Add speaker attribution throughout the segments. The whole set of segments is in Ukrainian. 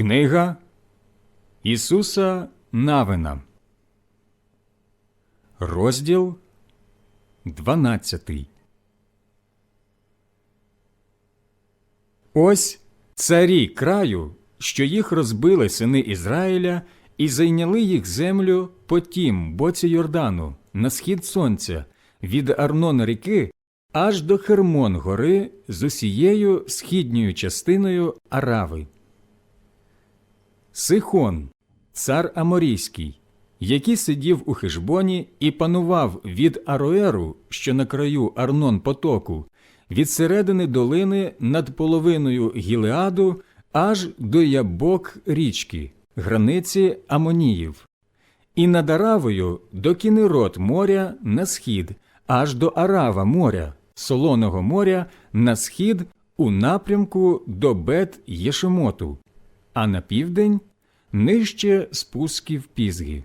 Speaker 1: Книга Ісуса Навина, розділ 12. Ось царі краю, що їх розбили сини Ізраїля, і зайняли їх землю по тім боці Йордану, на схід сонця, від Арнон ріки аж до Хермон гори з усією східньою частиною Арави. Сихон, цар Аморійський, який сидів у Хижбоні і панував від Ароеру, що на краю Арнон потоку, від середини долини над половиною Гілеаду аж до ябок річки, границі Амоніїв, і над Аравою до Кінерот моря на схід, аж до Арава моря, Солоного моря на схід у напрямку до Бет Єшемоту, а на південь нижче спусків Пізги.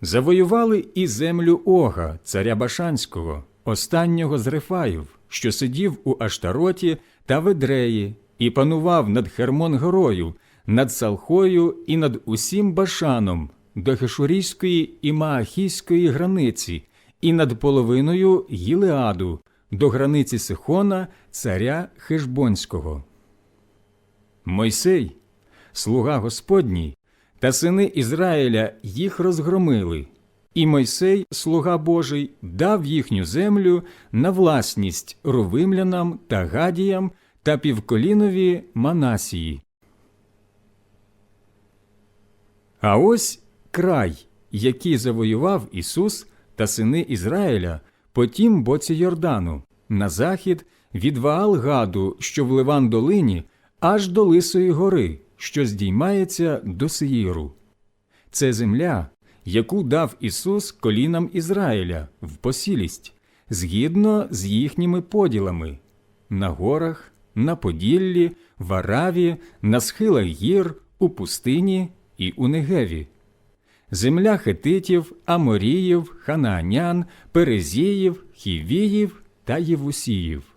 Speaker 1: Завоювали і землю Ога, царя Башанського, останнього з Рефаїв, що сидів у Аштароті та Ведреї, і панував над Хермон-горою, над Салхою і над усім Башаном до Хешурійської і Маахійської границі, і над половиною Гілеаду, до границі Сихона, царя Хешбонського. Мойсей, слуга Господній, та сини Ізраїля їх розгромили, і Мойсей, слуга Божий, дав їхню землю на власність рувимлянам та гадіям та півколінові Манасії. А ось край, який завоював Ісус та сини Ізраїля по тім боці Йордану, на захід від Ваал-Гаду, що в Ливан долині, аж до Лисої гори, що здіймається до Сеїру. Це земля, яку дав Ісус колінам Ізраїля в посілість, згідно з їхніми поділами на горах, на Поділлі, в Араві, на схилах гір, у пустині і у Негеві. Земля хетитів, аморіїв, ханаанян, перезіїв, хівіїв та євусіїв.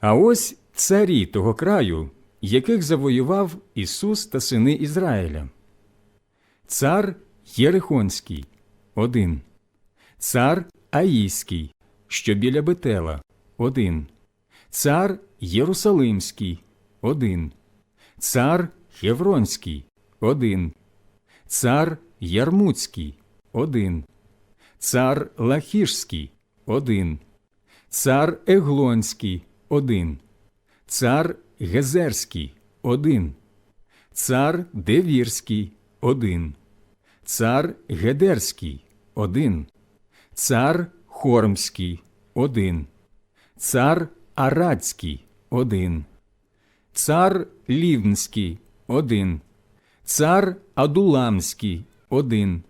Speaker 1: А ось царі того краю, яких завоював Ісус та сини Ізраїля. Цар Єрихонський – один. Цар Аїський, що біля Бетела – один. Цар Єрусалимський – один. Цар Хевронський – один. Цар Ярмуцький – один. Цар Лахішський – один. Цар Еглонський – один. Цар Гезерський – один. Цар Девірський – один. Цар Гедерський – один. Цар Хормський – один. Цар Арадський – один. Цар Лівнський – один. Цар Адуламський – один.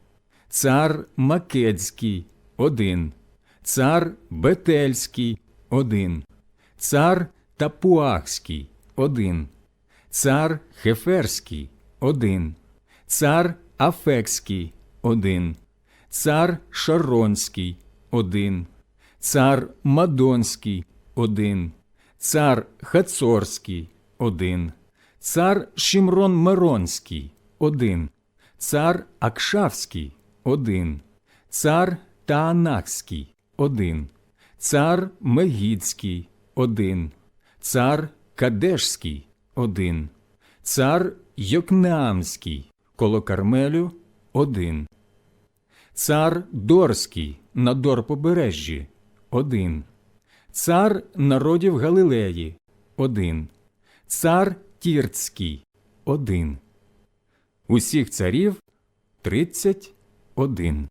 Speaker 1: Цар Македський – один. Цар Бетельський – один. Цар Тапуахський – один. Цар Хеферський – один. Цар Афекський – один. Цар Шаронський – один. Цар Мадонський – один. Цар Хацорський – один. Цар Шимрон Меронський – один. Цар Акшавський – один. Цар Таанахський – один. Цар Мегідський – один. Цар Кадешський – один. Цар Йокнеамський коло Кармелю – один. Цар Дорський на Дорпобережжі – один. Цар народів Галилеї – один. Цар Тірцький – один. Усіх царів – тридцять один.